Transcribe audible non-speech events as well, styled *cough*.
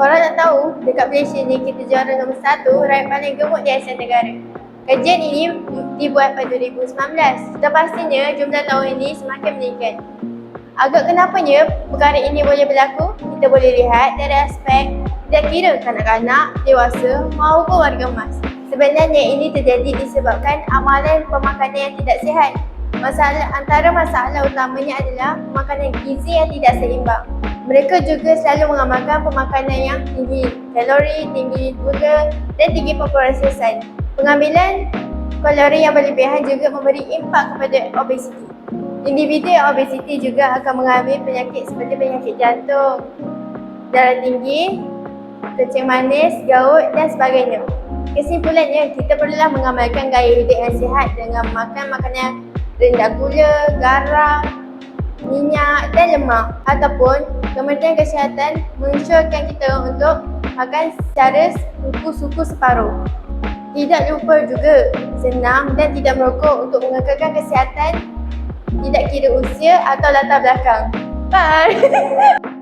Korang nak tahu, dekat Malaysia ni kita juara nombor satu, rakyat paling gemuk di Asia Tenggara. Kajian ini dibuat pada 2019. Sudah pastinya jumlah tahun ini semakin meningkat. Agak kenapanya perkara ini boleh berlaku? Kita boleh lihat dari aspek tidak kira kanak-kanak, dewasa maupun warga emas. Sebenarnya ini terjadi disebabkan amalan pemakanan yang tidak sihat. Masalah antara masalah utamanya adalah pemakanan gizi yang tidak seimbang. Mereka juga selalu mengamalkan pemakanan yang tinggi kalori, tinggi gula dan tinggi pemprosesan. Pengambilan kalori yang berlebihan juga memberi impak kepada obesiti. Individu yang obesiti juga akan mengambil penyakit seperti penyakit jantung, darah tinggi, kencing manis, gout dan sebagainya. Kesimpulannya, kita perlulah mengamalkan gaya hidup yang sihat dengan makan makanan rendah gula, garam, minyak dan lemak ataupun Kementerian Kesihatan mengesyorkan kita untuk makan secara suku-suku separuh. Tidak lupa juga senam dan tidak merokok untuk mengekalkan kesihatan tidak kira usia atau latar belakang. Bye! *laughs*